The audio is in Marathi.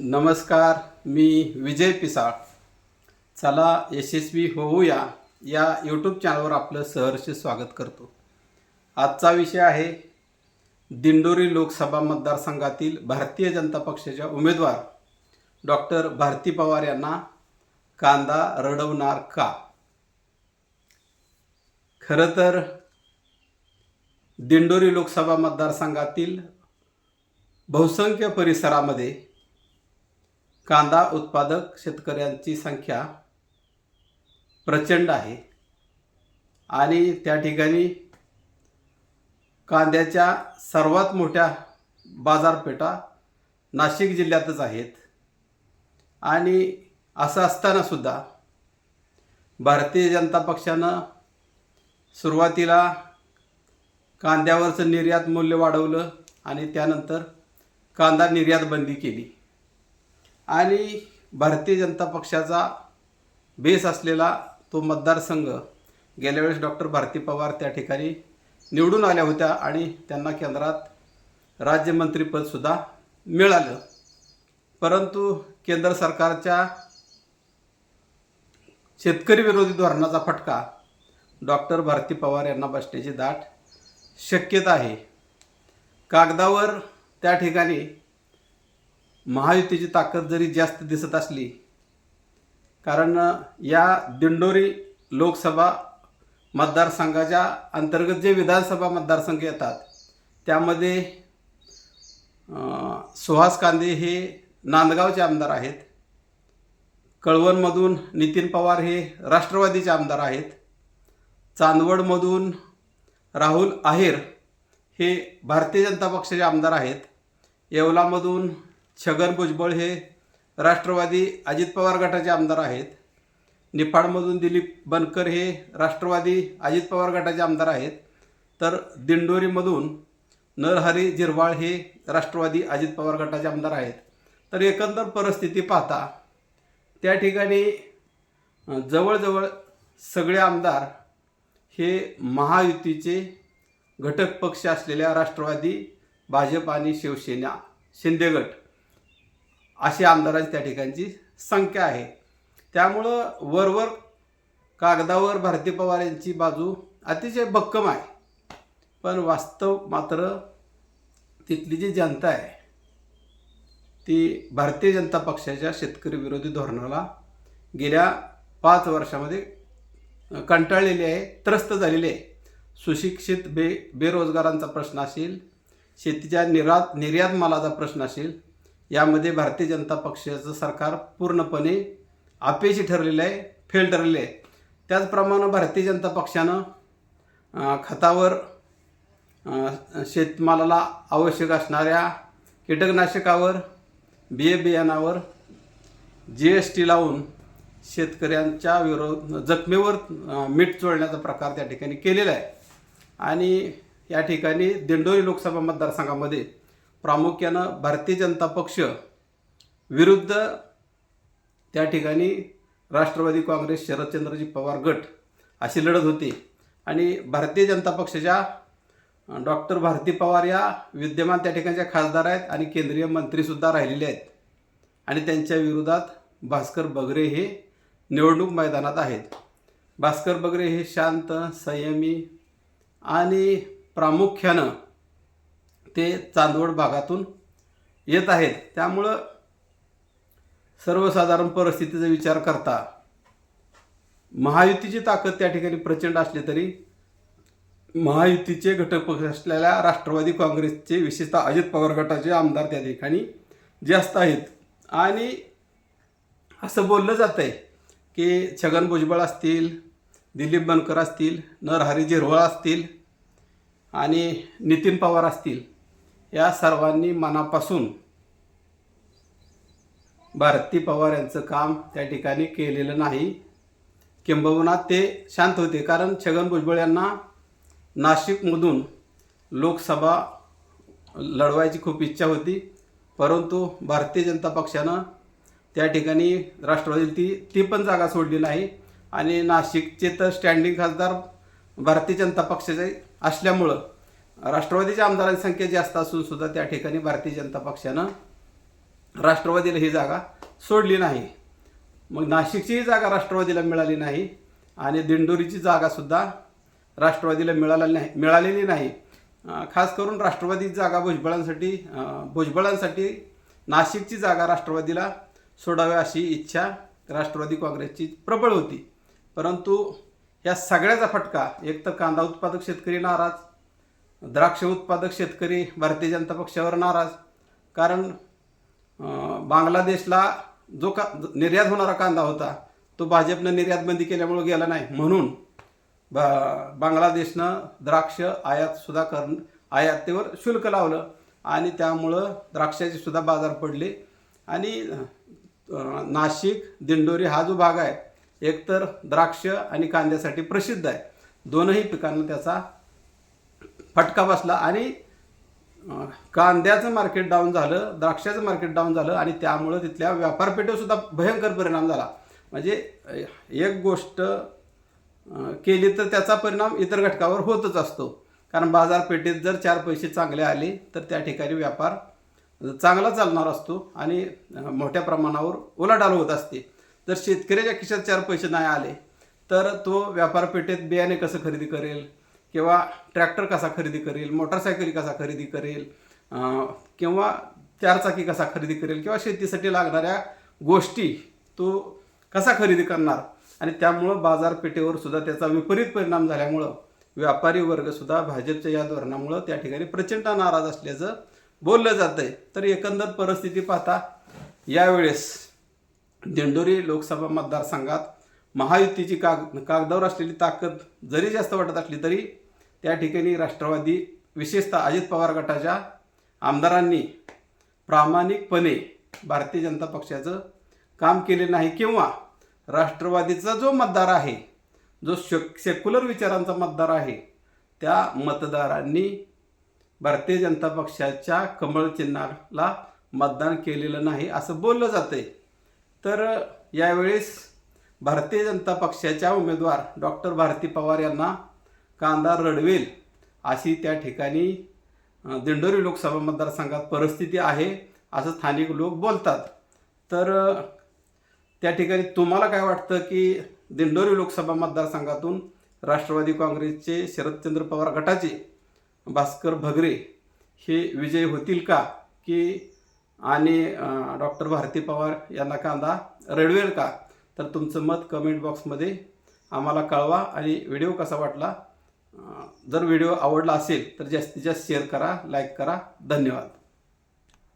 नमस्कार मी विजय पिसाळ. चला यशस्वी होऊया या यूट्यूब चॅनलवर आपलं सहर्ष स्वागत करतो. आजचा विषय आहे दिंडोरी लोकसभा मतदारसंघातील भारतीय जनता पक्षाच्या उमेदवार डॉक्टर भारती पवार यांना कांदा रडवणार का? खरं तर दिंडोरी लोकसभा मतदारसंघातील बहुसंख्य परिसरामध्ये कांदा उत्पादक शेतकऱ्यांची संख्या प्रचंड आहे. आणि त्या ठिकाणी कांद्याच्या सर्वात मोठ्या बाजारपेठा नाशिक जिल्ह्यातच आहेत. आणि असं असतानासुद्धा भारतीय जनता पक्षानं सुरुवातीला कांद्यावरचं निर्यात मूल्य वाढवलं आणि त्यानंतर कांदा निर्यात बंदी केली. आणि भारतीय जनता पक्षाचा बेस असलेला तो मतदारसंघ गेल्या वेळेस डॉक्टर भारती पवार त्या ठिकाणी निवडून आल्या होत्या आणि त्यांना केंद्रात राज्यमंत्रीपदसुद्धा मिळालं. परंतु केंद्र सरकारच्या शेतकरी विरोधी धोरणाचा फटका डॉक्टर भारती पवार यांना बसण्याची दाट शक्यता आहे. कागदावर त्या ठिकाणी महायुतीची ताकद जरी जास्त दिसत असली कारण या दिंडोरी लोकसभा मतदारसंघाच्या अंतर्गत जे विधानसभा मतदारसंघ येतात त्यामध्ये सुहास कांदे हे नांदगावचे आमदार आहेत. कळवणमधून नितीन पवार हे राष्ट्रवादीचे आमदार आहेत. चांदवडमधून राहुल आहेर हे भारतीय जनता पक्षाचे आमदार आहेत. येवलामधून छगन भुजबळ हे राष्ट्रवादी अजित पवार गटाचे आमदार आहेत. निफाडमधून दिलीप बनकर हे राष्ट्रवादी अजित पवार गटाचे आमदार आहेत. तर दिंडोरीमधून नरहरी जिरवाळ हे राष्ट्रवादी अजित पवार गटाचे आमदार आहेत. तर एकंदर परिस्थिती पाहता त्या ठिकाणी जवळजवळ सगळे आमदार हे महायुतीचे घटक पक्ष असलेल्या राष्ट्रवादी भाजप आणि शिवसेना शिंदेगट अशी आमदारांची त्या ठिकाणची संख्या आहे. त्यामुळं वरवर कागदावर भारती पवार यांची बाजू अतिशय भक्कम आहे. पण वास्तव मात्र तिथली जी जनता आहे ती भारतीय जनता पक्षाच्या शेतकरी विरोधी धोरणाला गेल्या पाच वर्षामध्ये कंटाळलेली आहे त्रस्त झालेली आहे. सुशिक्षित बे बेरोजगारांचा प्रश्न असेल शेतीच्या निर्यात निर्यात मालाचा प्रश्न असेल यामध्ये भारतीय जनता पक्षाचं सरकार पूर्णपणे अपयशी ठरलेलं आहे फेल ठरलेलं आहे. त्याचप्रमाणे भारतीय जनता पक्षानं खतावर शेतमालाला आवश्यक असणाऱ्या कीटकनाशकावर बिये बियाणावर जी एस टी लावून शेतकऱ्यांच्या विरोध जखमेवर मीठ चोळण्याचा प्रकार त्या ठिकाणी केलेला आहे. आणि या ठिकाणी दिंडोरी लोकसभा मतदारसंघामध्ये प्रामुख्यानं भारतीय जनता पक्ष विरुद्ध त्या ठिकाणी राष्ट्रवादी काँग्रेस शरदचंद्रजी पवार गट अशी लढत होती. आणि भारतीय जनता पक्षाच्या डॉक्टर भारती पवार या विद्यमान त्या ठिकाणच्या खासदार आहेत आणि केंद्रीय मंत्रीसुद्धा राहिलेले आहेत. आणि त्यांच्या विरोधात भास्कर बगरे हे निवडणूक मैदानात आहेत. भास्कर बगरे हे शांत संयमी आणि प्रामुख्यानं ते चांदवड भागातून येत आहेत. त्यामुळं सर्वसाधारण परिस्थितीचा विचार करता महायुतीची ताकद त्या ठिकाणी प्रचंड असली तरी महायुतीचे घटक पक्ष असलेल्या राष्ट्रवादी काँग्रेसचे विशेषतः अजित पवार गटाचे आमदार त्या ठिकाणी जास्त आहेत. आणि असं बोललं जातं आहे की छगन भुजबळ असतील दिलीप बनकर असतील नरहरी झिरवळ असतील आणि नितीन पवार असतील. या सर्वांनी मनापासून भारती पवार यांचं काम त्या ठिकाणी केलेलं नाही. किंबहुना ते शांत होते. कारण छगन भुजबळ यांना नाशिकमधून लोकसभा लढवायची खूप इच्छा होती. परंतु भारतीय जनता पक्षानं त्या ठिकाणी राष्ट्रवादी ती ती पण जागा सोडली नाही. आणि नाशिकचे तर स्टँडिंग खासदार भारतीय जनता पक्षाचे असल्यामुळं राष्ट्रवादीच्या आमदारांची संख्या जास्त असून सुद्धा त्या ठिकाणी भारतीय जनता पक्षानं राष्ट्रवादीला ही जागा सोडली नाही. मग नाशिकचीही जागा राष्ट्रवादीला मिळाली नाही आणि दिंडोरीची जागासुद्धा राष्ट्रवादीला मिळालेली नाही मिळालेली नाही. खास करून राष्ट्रवादी जागा भुजबळांसाठी भुजबळांसाठी नाशिकची जागा राष्ट्रवादीला सोडावी अशी इच्छा राष्ट्रवादी काँग्रेसची प्रबळ होती. परंतु या सगळ्याचा फटका एक तर कांदा उत्पादक शेतकरी नाराज द्राक्ष उत्पादक शेतकरी भारतीय जनता पक्षावर नाराज. कारण बांगलादेशला जो का निर्यात होणारा कांदा होता तो भाजपनं निर्यात बंदी केल्यामुळे गेला नाही. म्हणून बा बांगलादेशनं द्राक्ष आयात सुद्धा कर आयातीवर शुल्क लावलं आणि त्यामुळं द्राक्षाचे सुद्धा बाजार पडले. आणि नाशिक दिंडोरी हा जो भाग आहे एकतर द्राक्ष आणि कांद्यासाठी प्रसिद्ध आहे. दोनही पिकांना त्याचा फटका बसला आणि कांद्याचं मार्केट डाऊन झालं द्राक्षाचं मार्केट डाऊन झालं आणि त्यामुळं तिथल्या व्यापारपेठेसुद्धा भयंकर परिणाम झाला. म्हणजे एक गोष्ट केली तर त्याचा परिणाम इतर घटकावर होतच असतो. कारण बाजारपेठेत जर चार पैसे चांगले आले तर त्या ठिकाणी व्यापार चांगला चालणार असतो आणि मोठ्या प्रमाणावर उलाढाल होत असते. जर शेतकऱ्याच्या खिशात चार पैसे नाही आले तर तो व्यापारपेठेत बियाणे कसं खरेदी करेल? किंवा ट्रॅक्टर कसा खरेदी करेल मोटरसायकली कसा खरेदी करेल किंवा चारचाकी कसा खरेदी करेल किंवा शेतीसाठी लागणाऱ्या गोष्टी तो कसा खरेदी करणार? आणि त्यामुळं बाजारपेठेवर सुद्धा त्याचा विपरीत परिणाम झाल्यामुळं व्यापारी वर्गसुद्धा भाजपच्या या धोरणामुळं त्या ठिकाणी प्रचंड नाराज असल्याचं बोललं जातं आहे तर एकंदर परिस्थिती पाहता यावेळेस दिंडोरी लोकसभा मतदारसंघात महायुतीची काग कागदावर असलेली ताकद जरी जास्त वाटत असली तरी त्या ठिकाणी राष्ट्रवादी विशेषतः अजित पवार गटाच्या आमदारांनी प्रामाणिकपणे भारतीय जनता पक्षाचं काम केले नाही किंवा राष्ट्रवादीचा जो मतदार आहे जो शक सेक्युलर विचारांचा मतदार आहे त्या मतदारांनी भारतीय जनता पक्षाच्या कमळ चिन्हाला मतदान केलेलं नाही असं बोललं जातंय. तर यावेळेस भारतीय जनता पक्षाच्या उमेदवार डॉक्टर भारती पवार यांना कांदा रडवेल अशी त्या ठिकाणी दिंडोरी लोकसभा मतदारसंघात परिस्थिती आहे असं स्थानिक लोक बोलतात. तर त्या ठिकाणी तुम्हाला काय वाटतं की दिंडोरी लोकसभा मतदारसंघातून राष्ट्रवादी काँग्रेसचे शरदचंद्र पवार गटाचे भास्कर भगरे हे विजयी होतील का? की आणि डॉक्टर भारती पवार यांना कांदा रडवेल का? तर तुमचं मत कमेंट बॉक्समध्ये आम्हाला कळवा आणि व्हिडिओ कसा वाटला जर व्हिडिओ आवडला असेल तर जास्तीत जास्त शेअर करा लाईक करा. धन्यवाद.